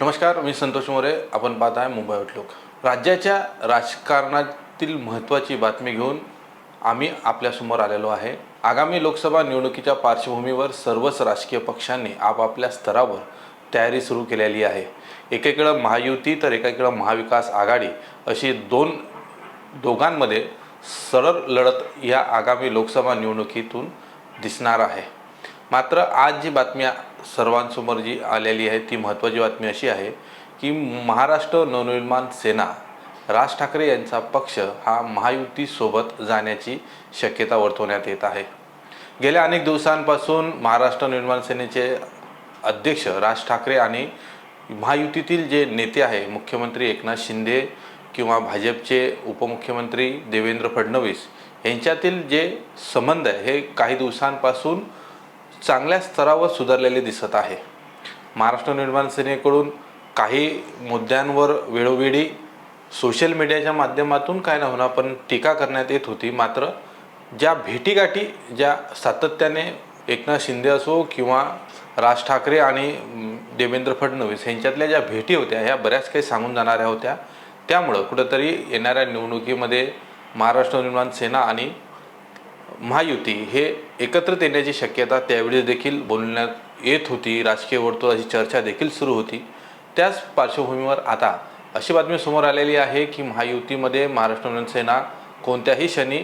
नमस्कार मी संतोष मोरे. आपण पाहत आहे मुंबई आउटलुक राज्याच्या राजकारणातील महत्त्वाची बातमी घेऊन आम्ही आपल्यासमोर आलेलो आहे. आगामी लोकसभा निवडणुकीच्या पार्श्वभूमीवर सर्वच राजकीय पक्षांनी आपापल्या स्तरावर तयारी सुरू केलेली आहे. एकेकडं महायुती तर एकीकडं महाविकास आघाडी अशी दोन दोघांमध्ये सरळ लढत या आगामी लोकसभा निवडणुकीतून दिसणार आहे. मात्र आज जी बातमी सर्वांसमोर जी आलेली आहे ती महत्त्वाची बातमी अशी आहे की महाराष्ट्र नवनिर्माण सेना राज ठाकरे यांचा पक्ष हा महायुतीसोबत जाण्याची शक्यता वर्तवण्यात येत आहे. गेल्या अनेक दिवसांपासून महाराष्ट्र निर्माण सेनेचे अध्यक्ष राज ठाकरे आणि महायुतीतील जे नेते आहे मुख्यमंत्री एकनाथ शिंदे किंवा भाजपचे उपमुख्यमंत्री देवेंद्र फडणवीस यांच्यातील जे संबंध आहे हे काही दिवसांपासून चांगल्या स्तरावर सुधारलेले दिसत आहे. महाराष्ट्र निर्माण सेनेकडून काही मुद्द्यांवर वेळोवेळी सोशल मीडियाच्या माध्यमातून काय ना होणार पण टीका करण्यात येत होती. मात्र ज्या भेटीगाठी ज्या सातत्याने एकनाथ शिंदे असो किंवा राज ठाकरे आणि देवेंद्र फडणवीस यांच्यातल्या ज्या भेटी होत्या ह्या बऱ्याच काही सांगून जाणाऱ्या होत्या. त्यामुळं कुठंतरी येणाऱ्या निवडणुकीमध्ये महाराष्ट्र निर्माण सेना आणि महायुती हे एकत्रित येण्याची शक्यता त्यावेळी देखील बोलण्यात येत होती. राजकीय वर्तुळाची चर्चा देखील सुरू होती. त्याच पार्श्वभूमीवर आता अशी बातमी समोर आलेली आहे की महायुतीमध्ये महाराष्ट्र नवसेना सेना कोणत्याही क्षणी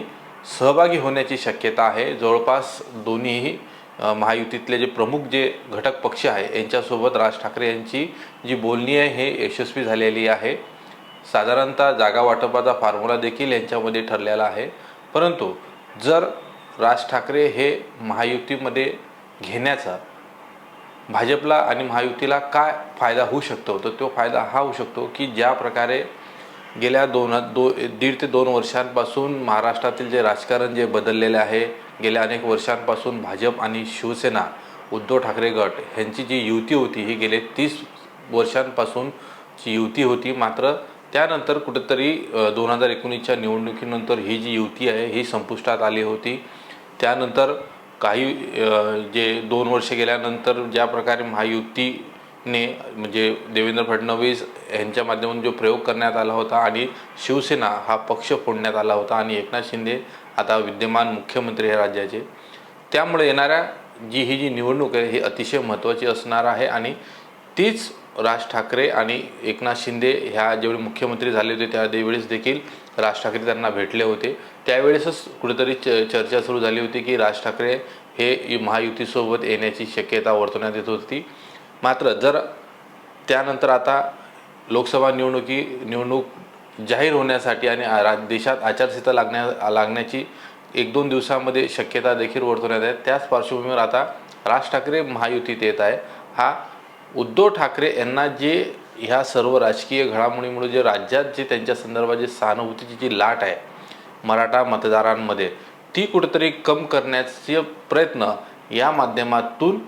सहभागी होण्याची शक्यता आहे. जवळपास दोन्हीही महायुतीतले जे प्रमुख जे घटक पक्ष आहे यांच्यासोबत राज ठाकरे यांची जी बोलणी आहे हे यशस्वी झालेली आहे. साधारणतः जागा वाटपाचा फॉर्म्युला देखील यांच्यामध्ये ठरलेला आहे. परंतु जर राज ठाकरे हे महायुतीमध्ये घेण्याचा भाजपला आणि महायुतीला काय फायदा होऊ शकतो तर तो फायदा हा होऊ शकतो की ज्या प्रकारे गेल्या दोन दो दीड ते दोन वर्षांपासून महाराष्ट्रातील जे राजकारण जे बदललेले आहे गेल्या अनेक वर्षांपासून भाजप आणि शिवसेना उद्धव ठाकरे गट ह्यांची जी युती होती ही गेले तीस वर्षांपासूनची युती होती मात्र त्यानंतर कुठेतरी दोन हजार एकोणीसच्या निवडणुकीनंतर ही जी युती आहे ही संपुष्टात आली होती. त्यानंतर काही जे दोन वर्ष गेल्यानंतर ज्या प्रकारे महायुतीने म्हणजे देवेंद्र फडणवीस यांच्या माध्यमातून जो प्रयोग करण्यात आला होता आणि शिवसेना हा पक्ष फोडण्यात आला होता आणि एकनाथ शिंदे आता विद्यमान मुख्यमंत्री आहे राज्याचे. त्यामुळे येणाऱ्या जी ही जी निवडणूक आहे ही अतिशय महत्त्वाची असणार आहे आणि तीच राज ठाकरे आणि एकनाथ शिंदे ह्या ज्यावेळी मुख्यमंत्री झाले होते त्यावेळेस देखील राज ठाकरे त्यांना भेटले होते. त्यावेळेसच कुठेतरी च चर्चा सुरू झाली होती की राज ठाकरे हे महायुतीसोबत येण्याची शक्यता वर्तवण्यात येत होती. मात्र जर त्यानंतर आता लोकसभा निवडणुकी निवडणूक जाहीर होण्यासाठी आणि रा- देशात आचारसंहिता लागण्या लागण्याची एक दोन दिवसामध्ये शक्यता देखील वर्तवण्यात आहे. त्याच पार्श्वभूमीवर आता राज ठाकरे महायुतीत येत आहे. हा उद्धव ठाकरे यांना जे ह्या सर्व राजकीय घडामोडीमुळे जे राज्यात जे त्यांच्या संदर्भात जे सहानुभूतीची जी लाट आहे मराठा मतदारांमध्ये ती कुठेतरी कम करण्याचे प्रयत्न या माध्यमातून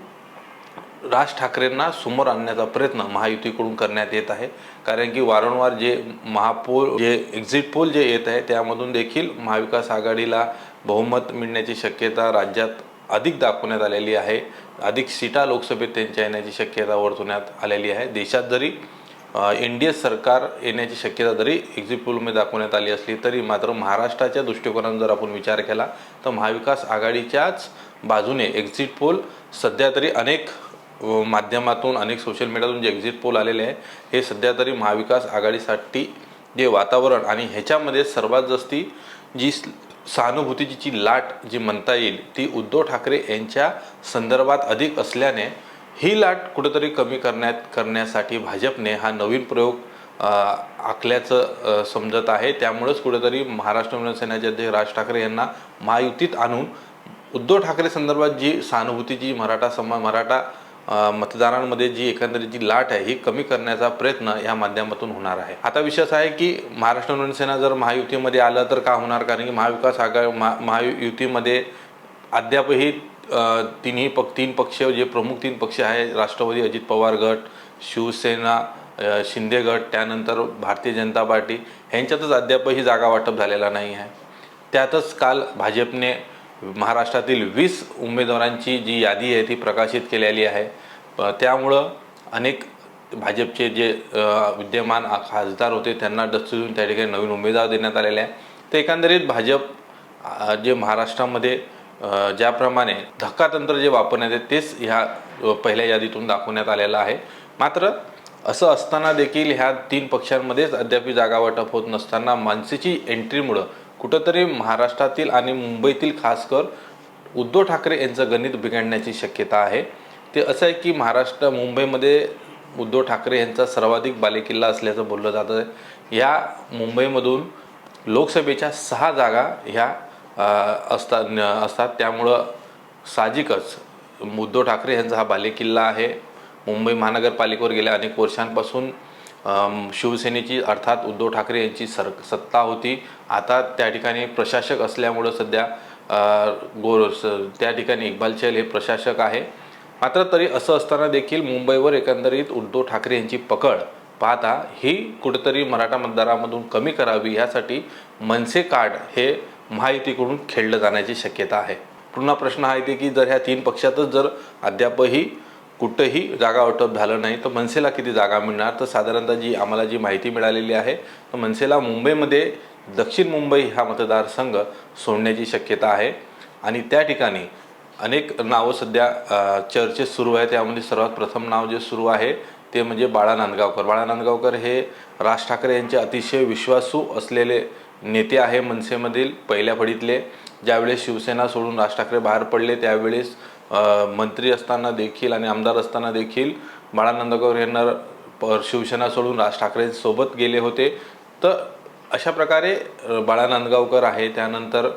राज ठाकरेंना समोर आणण्याचा प्रयत्न महायुतीकडून करण्यात येत आहे. कारण की वारंवार जे महापोल जे एक्झिट पोल जे येत आहे त्यामधून देखील महाविकास आघाडीला बहुमत मिळण्याची शक्यता राज्यात अधिक दाखवण्यात आलेली आहे. अधिक सीटा लोकसभेत त्यांच्या येण्याची शक्यता वर्तवण्यात आलेली आहे. देशात जरी एन डी ए सरकार येण्याची शक्यता जरी एक्झिट पोलमध्ये दाखवण्यात आली असली तरी मात्र महाराष्ट्राच्या दृष्टिकोनातून जर आपण विचार केला तर महाविकास आघाडीच्याच बाजूने एक्झिट पोल सध्या तरी अनेक माध्यमातून अनेक सोशल मीडियातून जे एक्झिट पोल आलेले आहे हे सध्या तरी महाविकास आघाडीसाठी जे वातावरण आणि ह्याच्यामध्ये सर्वात जास्ती जी सहानुभूतीची जी लाट जी म्हणता येईल ती उद्धव ठाकरे यांच्या संदर्भात अधिक असल्याने ही लाट कुठेतरी कमी करण्यात करण्यासाठी भाजपने हा नवीन प्रयोग आखल्याचं समजत आहे. त्यामुळेच कुठेतरी महाराष्ट्र नवनिर्माण अध्यक्ष राज ठाकरे यांना महायुतीत आणून उद्धव ठाकरे संदर्भात जी सहानुभूती जी मराठा समा मराठा मतदारांमध्ये जी एकंदरीत जी लाट आहे ही कमी करण्याचा प्रयत्न या माध्यमातून होणार आहे. आता विषय असा आहे की महाराष्ट्र नवनिर्माण सेना जर महायुतीमध्ये आलं तर का होणार? कारण की महाविकास आघाडी महा महायुतीमध्ये अद्यापही तिन्ही पक तीन पक्ष जे प्रमुख तीन पक्ष आहे राष्ट्रवादी अजित पवार गट शिवसेना शिंदे गट त्यानंतर भारतीय जनता पार्टी ह्यांच्यातच अद्यापही जागा वाटप झालेला नाही आहे. त्यातच काल भाजपने महाराष्ट्रातील वीस उमेदवारांची जी यादी आहे ती प्रकाशित केलेली आहे. त्यामुळं अनेक भाजपचे जे विद्यमान खासदार होते त्यांना डचून त्या ठिकाणी नवीन उमेदवार देण्यात आलेले आहे. तर एकंदरीत भाजप जे महाराष्ट्रामध्ये ज्याप्रमाणे ज्याप्रमाणे धक्कातंत्र जे वापरण्यात येते तेच ह्या पहिल्या यादीतून दाखवण्यात आलेलं आहे. मात्र असं असताना देखील ह्या तीन पक्षांमध्येच अद्याप जागा वाटप होत नसताना मानसीची एंट्रीमुळं कुठंतरी महाराष्ट्रातील आणि मुंबईतील खासकर उद्धव ठाकरे यांचं गणित बिघडण्याची शक्यता आहे. ते असं आहे की महाराष्ट्र मुंबईमध्ये उद्धव ठाकरे यांचा सर्वाधिक बालेकिल्ला असल्याचं बोललं जातं आहे. या मुंबईमधून लोकसभेच्या सहा जागा ह्या असतात असतात. त्यामुळं साहजिकच उद्धव ठाकरे यांचा हा बालेकिल्ला आहे. मुंबई महानगरपालिकेवर गेल्या अनेक वर्षांपासून शिवसेनेची अर्थात उद्धव ठाकरे यांची सर सत्ता होती. आता त्या ठिकाणी प्रशासक असल्यामुळं सध्या गो गोर स- त्या ठिकाणी इक्बाल चहल हे प्रशासक आहे. मात्र तरी असं असताना देखील मुंबईवर एकंदरीत उद्धव ठाकरे यांची पकड पाहता ही कुठेतरी मराठा मतदारामधून कमी करावी यासाठी मनसे कार्ड हे महायुतीकडून खेळलं जाण्याची शक्यता आहे. पुन्हा प्रश्न हा येते की जर ह्या तीन पक्षातच जर अद्यापही कुठंही जागा वाटप झालं नाही तर मनसेला किती जागा मिळणार? तर साधारणतः जी आम्हाला जी माहिती मिळालेली आहे तर मनसेला मुंबईमध्ये दक्षिण मुंबई हा मतदारसंघ सोडण्याची शक्यता आहे. आणि त्या ठिकाणी अनेक नावं सध्या चर्चेस चर्चेत सुरू आहे त्यामध्ये सर्वात प्रथम नाव जे सुरू आहे ते म्हणजे बाळा नांदगावकर. बाळा नांदगावकर हे राज ठाकरे यांचे अतिशय विश्वासू असलेले नेते आहे मनसेमधील पहिल्या फळीतले ज्यावेळेस शिवसेना सोडून राज ठाकरे बाहेर पडले त्यावेळेस मंत्री असताना देखील आणि आमदार असताना देखील बाळा नांदगावकर यांना शिवसेना सोडून राज ठाकरेंसोबत गेले होते. तर अशा प्रकारे बाळा नांदगावकर आहे. त्यानंतर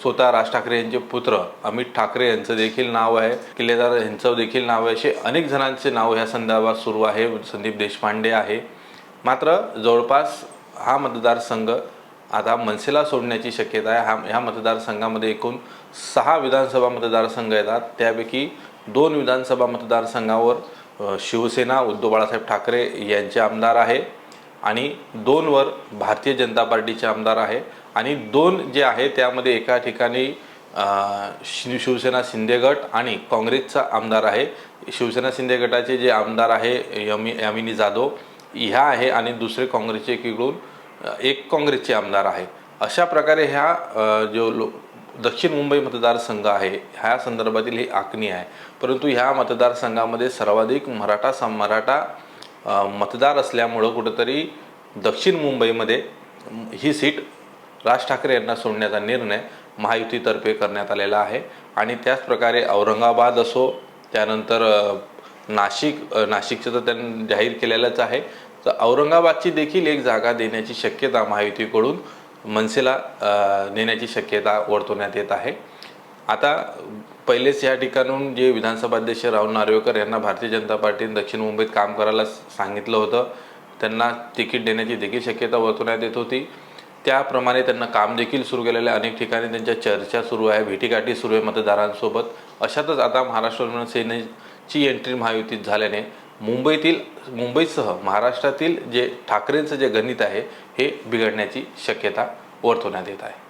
स्वतः राज ठाकरे यांचे पुत्र अमित ठाकरे यांचं देखील नाव आहे. किल्लेदार यांचं देखील नाव आहे. असे अनेक जणांचे नाव ह्या संदर्भात सुरू आहे. संदीप देशपांडे आहे. मात्र जवळपास हा मतदारसंघ आता मनसेला सोडण्याची शक्यता आहे. हा ह्या मतदारसंघामध्ये एकूण सहा विधानसभा मतदारसंघ येतात. त्यापैकी दोन विधानसभा मतदारसंघावर शिवसेना उद्धव बाळासाहेब ठाकरे यांचे आमदार आहे आणि दोनवर भारतीय जनता पार्टीचे आमदार आहे. आणि दोन जे आहे त्यामध्ये एका ठिकाणी शि शिवसेना शिंदे गट आणि काँग्रेसचा आमदार आहे. शिवसेना शिंदे गटाचे जे आमदार आहे यमी यामिनी जाधव ह्या आहे आणि दुसरे काँग्रेसचे एकीकडून एक काँग्रेसचे आमदार आहे. अशा प्रकारे ह्या जो लो दक्षिण मुंबई मतदारसंघ आहे ह्या संदर्भातील ही आखणी आहे. परंतु ह्या मतदारसंघामध्ये सर्वाधिक मराठा सम मराठा मतदार असल्यामुळं कुठंतरी दक्षिण मुंबईमध्ये ही सीट राज ठाकरे यांना सोडण्याचा निर्णय महायुतीतर्फे करण्यात आलेला आहे. आणि त्याचप्रकारे औरंगाबाद असो त्यानंतर नाशिक नाशिकचं तर त्यांनी जाहीर केलेलंच आहे. तर औरंगाबादची देखील एक जागा देण्याची शक्यता महायुतीकडून मनसेला नेण्याची देण्याची शक्यता वर्तवण्यात येत आहे. आता पहिलेच या ठिकाणून जे विधानसभा अध्यक्ष राहुल नार्वेकर यांना भारतीय जनता पार्टीने दक्षिण मुंबईत काम करायला सांगितलं होतं त्यांना तिकीट देण्याची देखील शक्यता वर्तवण्यात येत होती. त्याप्रमाणे त्यांना काम देखील सुरू केलेलं आहे. अनेक ठिकाणी त्यांच्या चर्चा सुरू आहे भेटीगाठी सुरू आहे मतदारांसोबत. अशातच आता महाराष्ट्र सेनेची एंट्री महायुतीत झाल्याने मुंबईतील मुंबईसह महाराष्ट्रातील जे ठाकरेंचं जे गणित आहे हे बिघडण्याची शक्यता वर्तवण्यात येत आहे.